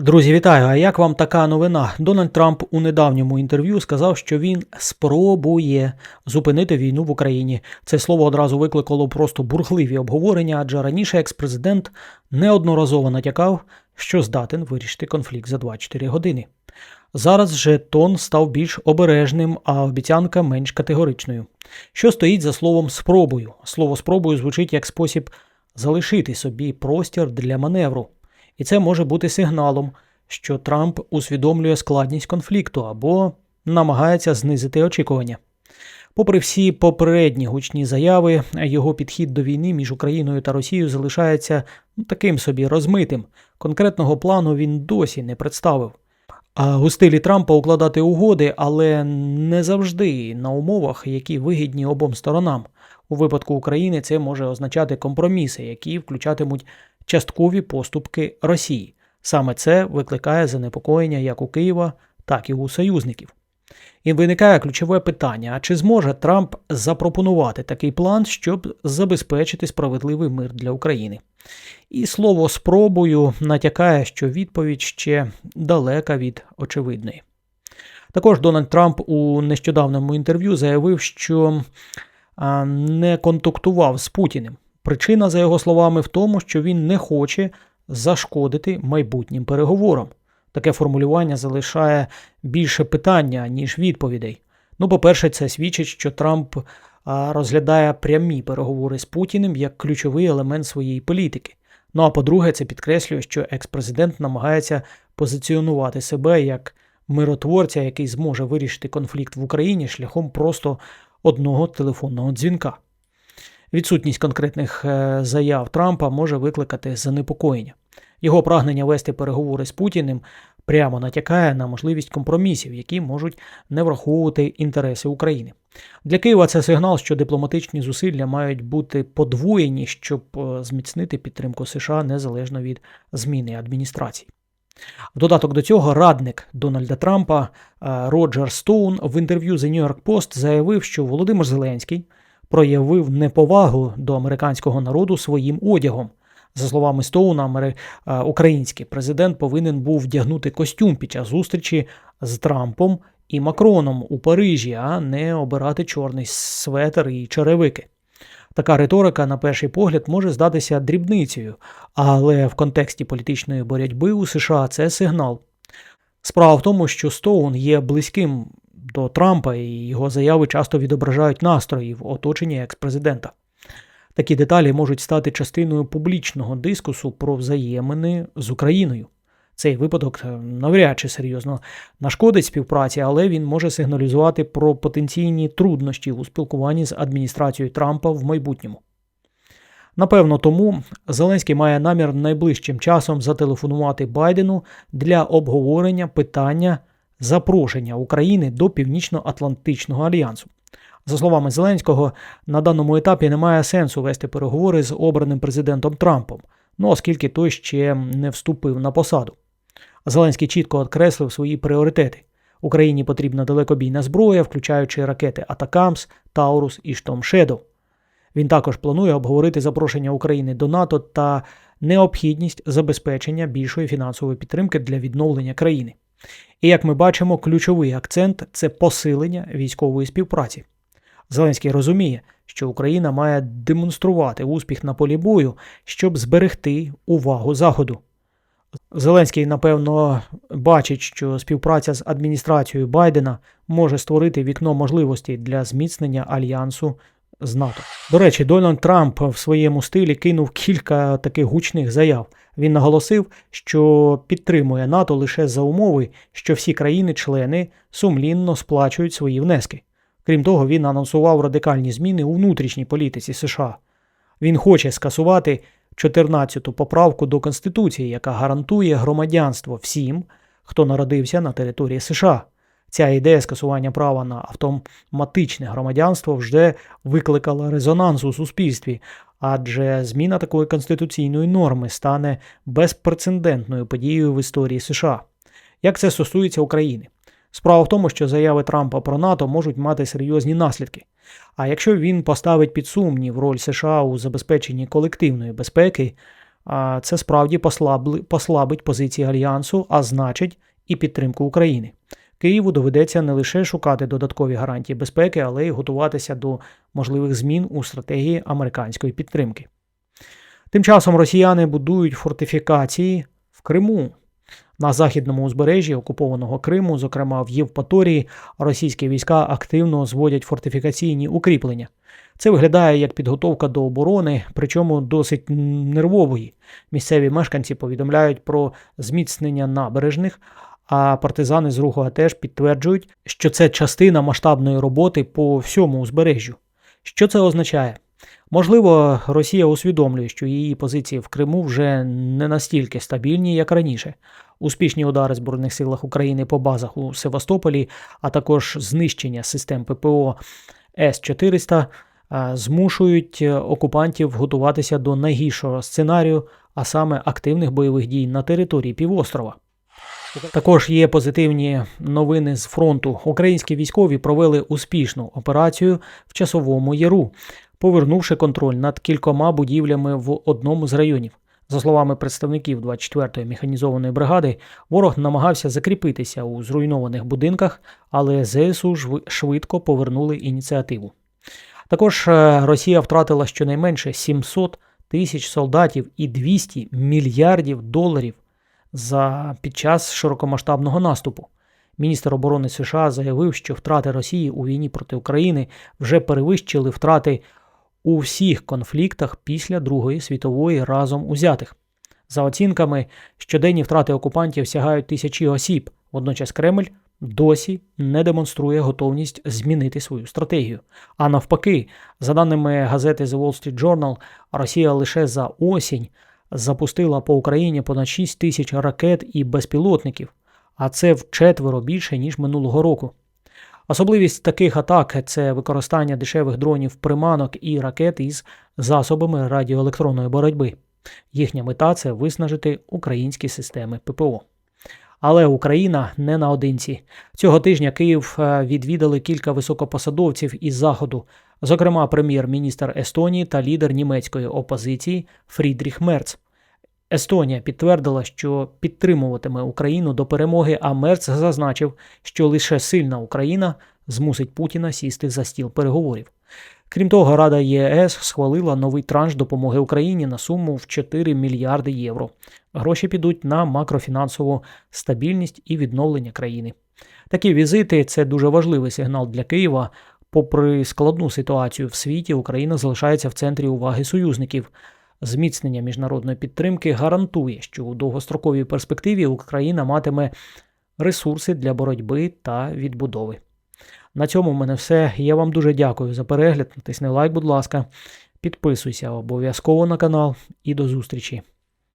Друзі, вітаю! А як вам така новина? Дональд Трамп у недавньому інтерв'ю сказав, що він спробує зупинити війну в Україні. Це слово одразу викликало просто бурхливі обговорення, адже раніше екс-президент неодноразово натякав, що здатен вирішити конфлікт за 24 години. Зараз же тон став більш обережним, а обіцянка менш категоричною. Що стоїть за словом спробую? Слово спробую звучить як спосіб залишити собі простір для маневру. І це може бути сигналом, що Трамп усвідомлює складність конфлікту або намагається знизити очікування. Попри всі попередні гучні заяви, його підхід до війни між Україною та Росією залишається ну, таким собі розмитим. Конкретного плану він досі не представив. А у стилі Трампа укладати угоди, але не завжди на умовах, які вигідні обом сторонам. У випадку України це може означати компроміси, які включатимуть часткові поступки Росії. Саме це викликає занепокоєння як у Києва, так і у союзників. І виникає ключове питання: а чи зможе Трамп запропонувати такий план, щоб забезпечити справедливий мир для України? І слово спробую натякає, що відповідь ще далека від очевидної. Також Дональд Трамп у нещодавньому інтерв'ю заявив, що не контактував з Путіним. Причина, за його словами, в тому, що він не хоче зашкодити майбутнім переговорам. Таке формулювання залишає більше питання, ніж відповідей. Ну, по-перше, це свідчить, що Трамп розглядає прямі переговори з Путіним як ключовий елемент своєї політики. Ну а по-друге, це підкреслює, що екс-президент намагається позиціонувати себе як миротворця, який зможе вирішити конфлікт в Україні шляхом просто одного телефонного дзвінка. Відсутність конкретних е, заяв Трампа може викликати занепокоєння. Його прагнення вести переговори з Путіним прямо натякає на можливість компромісів, які можуть не враховувати інтереси України. Для Києва це сигнал, що дипломатичні зусилля мають бути подвоєні, щоб е, зміцнити підтримку США незалежно від зміни адміністрації. В додаток до цього радник Дональда Трампа е, Роджер Стоун в інтерв'ю The New York Post заявив, що Володимир Зеленський проявив неповагу до американського народу своїм одягом. За словами Стоуна. Е, український президент повинен був вдягнути костюм під час зустрічі з Трампом і Макроном у Парижі, а не обирати чорний светер і черевики. Така риторика, на перший погляд, може здатися дрібницею, але в контексті політичної боротьби у США це сигнал. Справа в тому, що Стоун є близьким до Трампа, і його заяви часто відображають настрої в оточенні екс-президента. Такі деталі можуть стати частиною публічного дискусу про взаємини з Україною. Цей випадок е, навряд чи серйозно нашкодить співпраці, але він може сигналізувати про потенційні труднощі у спілкуванні з адміністрацією Трампа в майбутньому. Напевно, тому Зеленський має намір найближчим часом зателефонувати Байдену для обговорення питання запрошення України до Північно-Атлантичного альянсу. За словами Зеленського, на даному етапі немає сенсу вести переговори з обраним президентом Трампом, ну оскільки той ще не вступив на посаду. Зеленський чітко окреслив свої пріоритети. Україні потрібна далекобійна зброя, включаючи ракети Атакамс, Таурус і Штом Шедоу. Він також планує обговорити запрошення України до НАТО та необхідність забезпечення більшої фінансової підтримки для відновлення країни. І як ми бачимо, ключовий акцент це посилення військової співпраці. Зеленський розуміє, що Україна має демонструвати успіх на полі бою, щоб зберегти увагу Заходу. Зеленський, напевно, бачить, що співпраця з адміністрацією Байдена може створити вікно можливостей для зміцнення альянсу з НАТО. До речі, Дональд Трамп в своєму стилі кинув кілька таких гучних заяв. Він наголосив, що підтримує НАТО лише за умови, що всі країни-члени сумлінно сплачують свої внески. Крім того, він анонсував радикальні зміни у внутрішній політиці США. Він хоче скасувати 14-ту поправку до Конституції, яка гарантує громадянство всім, хто народився на території США. Ця ідея скасування права на автоматичне громадянство вже викликала резонанс у суспільстві, адже зміна такої конституційної норми стане безпрецедентною подією в історії США. Як це стосується України? Справа в тому, що заяви Трампа про НАТО можуть мати серйозні наслідки. А якщо він поставить під сумнів роль США у забезпеченні колективної безпеки, це справді послабить позиції альянсу, а значить і підтримку України. Києву доведеться не лише шукати додаткові гарантії безпеки, але й готуватися до можливих змін у стратегії американської підтримки. Тим часом росіяни будують фортифікації в Криму. На західному узбережжі окупованого Криму, зокрема в Євпаторії, російські війська активно зводять фортифікаційні укріплення. Це виглядає як підготовка до оборони, причому досить нервової. Місцеві мешканці повідомляють про зміцнення набережних, а партизани з руху теж підтверджують, що це частина масштабної роботи по всьому узбережжю. Що це означає? Можливо, Росія усвідомлює, що її позиції в Криму вже не настільки стабільні, як раніше. Успішні удари Збройних силах України по базах у Севастополі, а також знищення систем ППО С-400 змушують окупантів готуватися до найгіршого сценарію, а саме активних бойових дій на території півострова. Також є позитивні новини з фронту. Українські військові провели успішну операцію в часовому яру, повернувши контроль над кількома будівлями в одному з районів. За словами представників 24-ї механізованої бригади, ворог намагався закріпитися у зруйнованих будинках, але ЗСУ швидко повернули ініціативу. Також е, Росія втратила щонайменше 700 тисяч солдатів і 200 мільярдів доларів за під час широкомасштабного наступу. Міністр оборони США заявив, що втрати Росії у війні проти України вже перевищили втрати у всіх конфліктах після Другої світової разом узятих. За оцінками, щоденні втрати окупантів сягають тисячі осіб. Водночас Кремль досі не демонструє готовність змінити свою стратегію. А навпаки, за даними газети The Wall Street Journal, Росія лише за осінь запустила по Україні понад 6 тисяч ракет і безпілотників, а це вчетверо більше, ніж минулого року. Особливість таких атак це використання дешевих дронів приманок і ракет із засобами радіоелектронної боротьби. Їхня мета це виснажити українські системи ППО. Але Україна не наодинці. Цього тижня Київ е, відвідали кілька високопосадовців із заходу, зокрема прем'єр-міністр Естонії та лідер німецької опозиції Фрідріх Мерц. Естонія підтвердила, що підтримуватиме Україну до перемоги, а Мерц зазначив, що лише сильна Україна змусить Путіна сісти за стіл переговорів. Крім того, Рада ЄС схвалила новий транш допомоги Україні на суму в 4 мільярди євро. Гроші підуть на макрофінансову стабільність і відновлення країни. Такі візити це дуже важливий сигнал для Києва. Попри складну ситуацію в світі, Україна залишається в центрі уваги союзників. Зміцнення міжнародної підтримки гарантує, що у довгостроковій перспективі Україна матиме ресурси для боротьби та відбудови. На цьому в мене все. Я вам дуже дякую за перегляд. Натисни лайк, будь ласка, підписуйся обов'язково на канал і до зустрічі.